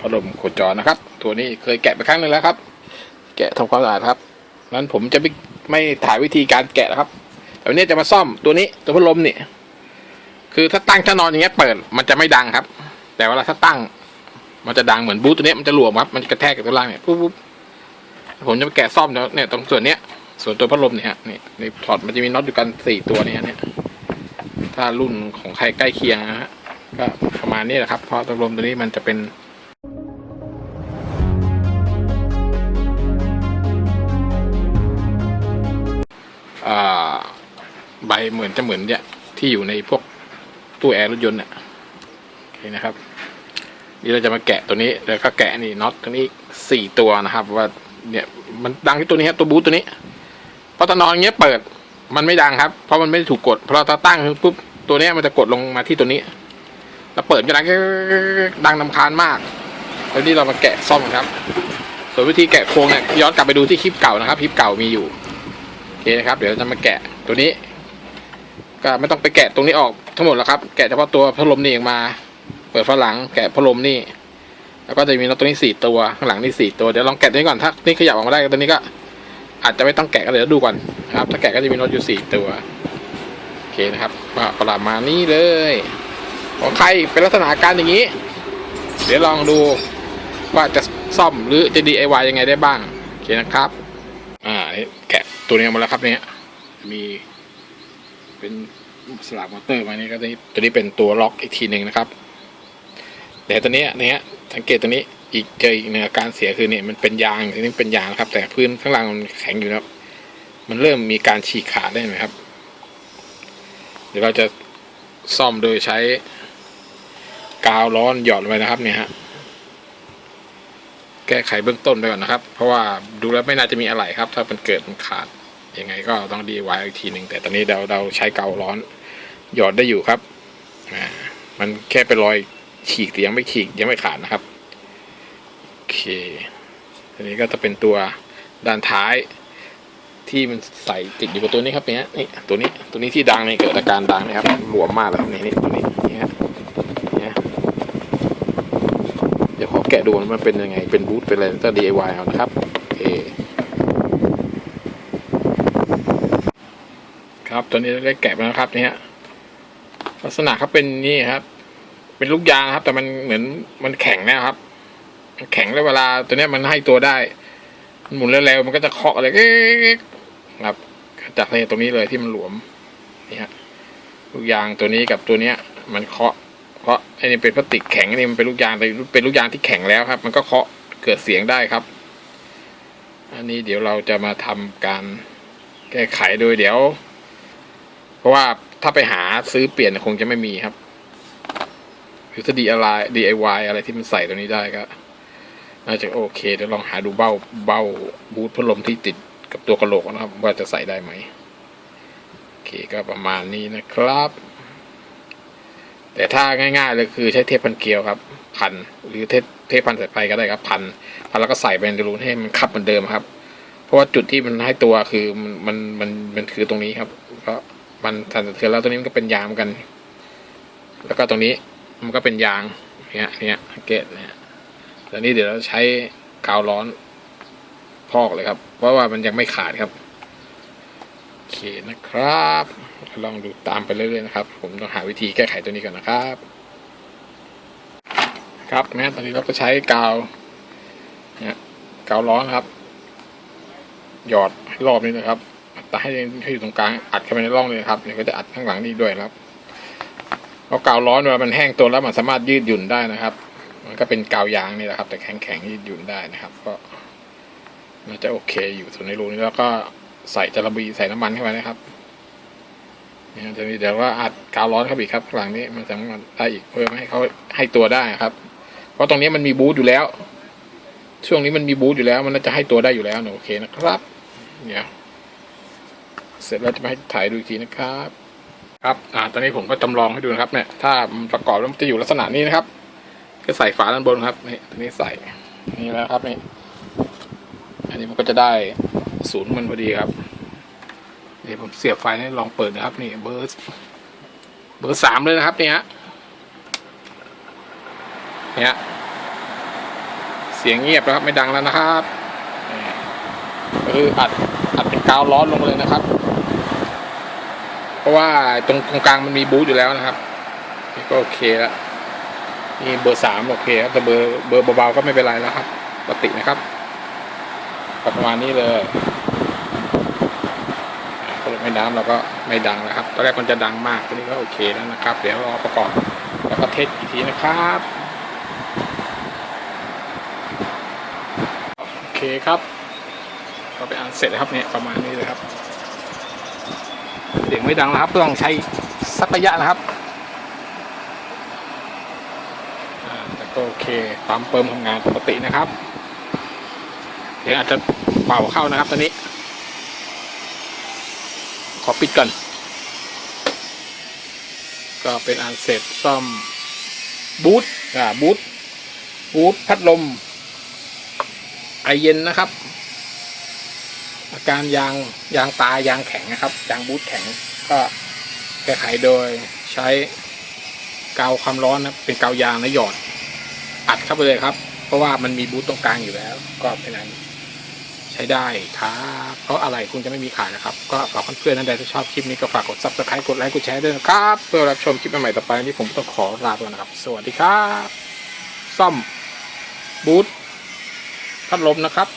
พัดลมโคจรนะครับ ตัวนี้เคยแกะไปครั้งหนึ่งแล้วครับ แกะทำความสะอาดครับ นั้นผมจะไม่ไม่ถ่ายวิธีการแกะนะครับแต่วันนี้จะมาซ่อมตัวนี้ตัวพัดลมนี่คือถ้าตั้งถ้านอนอย่างเงี้ยเปิดมันจะไม่ดังครับ แต่เวลาถ้าตั้ง มันจะดังเหมือนบูทตัวเนี้ยมันจะหลวมครับ มันจะกระแทกกับตัวล่างเนี่ยปุ๊บปุ๊บผมจะไปแกะซ่อมแล้วเนี่ยตรงส่วนเนี้ย ส่วนตัวพัดลมเนี่ยฮะนี่นี่ถอดมันจะมีน็อตอยู่กันสี่ตัวเนี่ยเนี่ยถ้ารุ่นของใครใกล้เคียงนะฮะก็ประมาณนี้แหละครับเพราะตัวลมตัวนี้มันจะเป็น ใบเหมือนจะเหมือนเนี่ยที่อยู่ในพวกตู้แอร์รถยนต์เนี่ยโอเคนะครับ นี่เราจะมาแกะตัวนี้แล้วก็แกะนี่น็อตตัวนี้สี่ตัวนะครับ ว่าเนี่ยมันดังที่ตัวนี้ครับตัวบูทตัวนี้เพราะตอนนอนเงี้ยเปิดมันไม่ดังครับ เพราะมันไม่ได้ถูกกดเพราะเราตั้งปุ๊บตัวนี้มันจะกดลงมาที่ตัวนี้แล้วเปิดจะดังดังนำคาญมากแล้วนี่เรามาแกะซ่อมครับ ส่วนวิธีแกะโครงเนี่ยย้อนกลับไปดูที่คลิปเก่านะครับคลิปเก่ามีอยู่โอเคนะครับ เดี๋ยวเราจะมาแกะตัวนี้ ก็ไม่ต้องไปแกะตรงนี้ออกทั้งหมดแล้วครับ แกะเฉพาะตัวพัดลมนี่ออกมา เปิดฝาหลัง แกะพัดลมนี่ แล้วก็จะมีน็อตตัวนี้สี่ตัว ข้างหลังนี่สี่ตัว เดี๋ยวลองแกะตัวนี้ก่อน ถ้านี่ขยับออกมาได้ตัวนี้ก็ อาจจะไม่ต้องแกะก็เดี๋ยวดูก่อนครับ ถ้าแกะก็จะมีน็อตอยู่สี่ตัว โอเคนะครับก็ประมาณนี้เลย ของใครเป็นลักษณะการอย่างนี้ เดี๋ยวลองดูว่าจะซ่อมหรือจะ DIY ยังไงได้บ้าง โอเคนะครับ อ่า แกะตัวนี้มาแล้วครับเนี่ย มี เป็นสลักมอเตอร์มานี่ก็ตัวนี้ตัวนี้เป็นตัวล็อกอีกทีหนึ่งนะครับ แต่ตัวนี้เนี่ยสังเกตตัวนี้อีกเจออีกหนึ่งอาการเสียคือเนี่ยมันเป็นยางทีนี้เป็นยางครับ แต่พื้นข้างล่างมันแข็งอยู่นะครับมันเริ่มมีการฉีกขาดได้ไหมครับ เดี๋ยวเราจะซ่อมโดยใช้กาวร้อนหยอดลงไปนะครับเนี่ยฮะแก้ไขเบื้องต้นไปก่อนนะครับ เพราะว่าดูแล้วไม่น่าจะมีอะไรครับ ถ้ามันเกิดมันขาด ยังไงก็ต้องดีไว้อีกทีหนึ่งแต่ตอนนี้เราเราใช้เการ้อน หยอดได้อยู่ครับอ่ามันแค่เป็นรอยฉีกแต่ยังไม่ฉีกยังไม่ขาดนะครับโอเคอันนี้ก็จะเป็นตัวด้านท้าย ที่มันใส่ติดอยู่กับตัวนี้ครับเนี่ยนี่ตัวนี้ตัวนี้ที่ดังเนี่ยเกิดอาการดังนะครับหลวมมากแล้วนี่นี่ตัวนี้นี่ฮะนี่ฮะเดี๋ยวขอแกะดูมันเป็นยังไงเป็นบูทเป็นอะไรก็ DIY เอานะครับโอเค ครับตัวนี้ได้แกะไปแล้วครับนี่ฮะลักษณะเขาเป็นนี่ครับ เป็นลูกยางครับ แต่มันเหมือนมันแข็งนะครับมันแข็งแล้วเวลาตัวนี้มันให้ตัวได้ มันหมุนเร็วๆมันก็จะเคาะอะไรก็ครับ จากในตรงนี้เลยที่มันหลวมนี่ฮะลูกยางตัวนี้กับตัวเนี้ย มันเคาะเพราะไอ้นี่เป็นพลาสติกแข็งนี่มันเป็นลูกยางแต่เป็นลูกยางที่แข็งแล้วครับ มันก็เคาะเกิดเสียงได้ครับ อันนี้เดี๋ยวเราจะมาทำการแก้ไขโดยเดี๋ยว เพราะว่าถ้าไปหาซื้อเปลี่ยนคงจะไม่มีครับหรือถ้า DIY DIY อะไรที่มันใส่ตัวนี้ได้ก็น่าจะโอเคเดี๋ยวลองหาดูเบ้าเบ้าบูทพัดลมที่ติดกับตัวกระโหลกนะครับ ว่าจะใส่ได้ไหมโอเคก็ประมาณนี้นะครับ แต่ถ้าง่ายๆเลยคือใช้เทปพันเกลียวครับ พัน หรือเทปเทปพันสายไฟก็ได้ครับพันพันแล้วก็ใส่ไปในรูให้มันคับเหมือนเดิมครับ เพราะว่าจุดที่มันให้ตัวคือมันมันมันมันคือตรงนี้ครับเพราะ มันสั่นสะเทือนแล้วตรงนี้มันก็เป็นยางกัน แล้วก็ตรงนี้มันก็เป็นยางเนี่ยเนี่ยเกตเนี่ยแล้วนี่เดี๋ยวเราใช้กาวร้อนพอกเลยครับ เพราะว่ามันยังไม่ขาดครับโอเคนะครับ ลองดูตามไปเรื่อยๆนะครับ ผมต้องหาวิธีแก้ไขตัวนี้ก่อนนะครับ ครับแม้ตอนนี้เราก็ใช้กาวเนี่ยกาวร้อนครับ หยอดให้รอบนี้นะครับ แต่ให้ให้อยู่ตรงกลางอัดเข้าไปในร่องเลยนะครับเดี๋ยวก็จะอัดข้างหลังนี้ด้วยครับเพราะกาวร้อนเวลามันแห้งตัวแล้วมันสามารถยืดหยุ่นได้นะครับ มันก็เป็นกาวยางนี่แหละครับ แต่แข็งแข็งยืดหยุ่นได้นะครับ ก็น่าจะโอเคอยู่ส่วนในรูนี้แล้วก็ใส่จาระบีใส่น้ำมันเข้าไปนะครับเนี่ยจะมีเดี๋ยวว่าอัดกาวร้อนเข้าไปอีกครับข้างหลังนี้มันสามารถได้อีกเพื่อให้เขาให้ตัวได้ครับ เพราะตรงนี้มันมีบูทอยู่แล้ว ช่วงนี้มันมีบูทอยู่แล้ว มันน่าจะให้ตัวได้อยู่แล้วโอเคนะครับ เนี่ย เสร็จแล้วจะมาให้ถ่ายดูอีกทีนะครับ ครับ อ่า ตอนนี้ผมก็จำลองให้ดูนะครับเนี่ย ถ้าประกอบแล้วมันจะอยู่ลักษณะนี้นะครับ ก็ใส่ฝาด้านบนครับ นี่ตอนนี้ใส่ นี่แล้วครับนี่ อันนี้มันก็จะได้ศูนย์มันพอดีครับเดี๋ยวผมเสียบไฟให้ลองเปิดนะครับ นี่เบอร์เบอร์สามเลยนะครับเนี่ยเนี่ยเสียงเงียบแล้วครับไม่ดังแล้วนะครับคืออัดอัดเป็นกาวร้อนลงเลยนะครับ ราะว่าตรงตรงกลางมันมีบูทอยู่แล้วนะครับนี่ก็โอเคแล้วนี่เบอร์สามโอเคครับแต่เบอร์เบอร์เบาๆก็ไม่เป็นไรแล้วครับปกตินะครับประมาณนี้เลยพอลงไม่น้ำเราก็ไม่ดังแล้วครับตอนแรกมันจะดังมากตอนนี้ก็โอเคแล้วนะครับ เดี๋ยวรอประกอบแล้วก็เทสอีกทีนะครับโอเคครับ ก็ไปอ่านเสร็จแล้วครับเนี่ยประมาณนี้เลยครับ เสียงไม่ดังนะครับ ต้องใช้สักระยะนะครับแต่ก็โอเคปั๊มเปิมทำงานปกตินะครับเสียงอาจจะเบาเข้านะครับตอนนี้ ขอปิดก่อน ก็เป็นอันเสร็จซ่อมบูทอ่าบูทบูทพัดลมไอเย็นนะครับ อาการยางยางตายางแข็งนะครับ ยางบูทแข็งก็แก้ไขโดยใช้กาวความร้อนนะเป็นกาวยางนะหยอดอัดเข้าไปเลยครับ เพราะว่ามันมีบูทตรงกลางอยู่แล้ว ก็เป็นนั้นใช้ได้ครับเพราะอะไรคุณจะไม่มีขายนะครับ ก็ฝากเพื่อนๆท่านใดที่ชอบคลิปนี้ก็ฝากกด subscribe กดไลค์กดแชร์ด้วยนะครับ เพื่อรับชมคลิปใหม่ๆต่อไปนี้ผมต้องขอลาไปก่อนนะครับ สวัสดีครับ ซ่อมบูทพัดลมนะครับ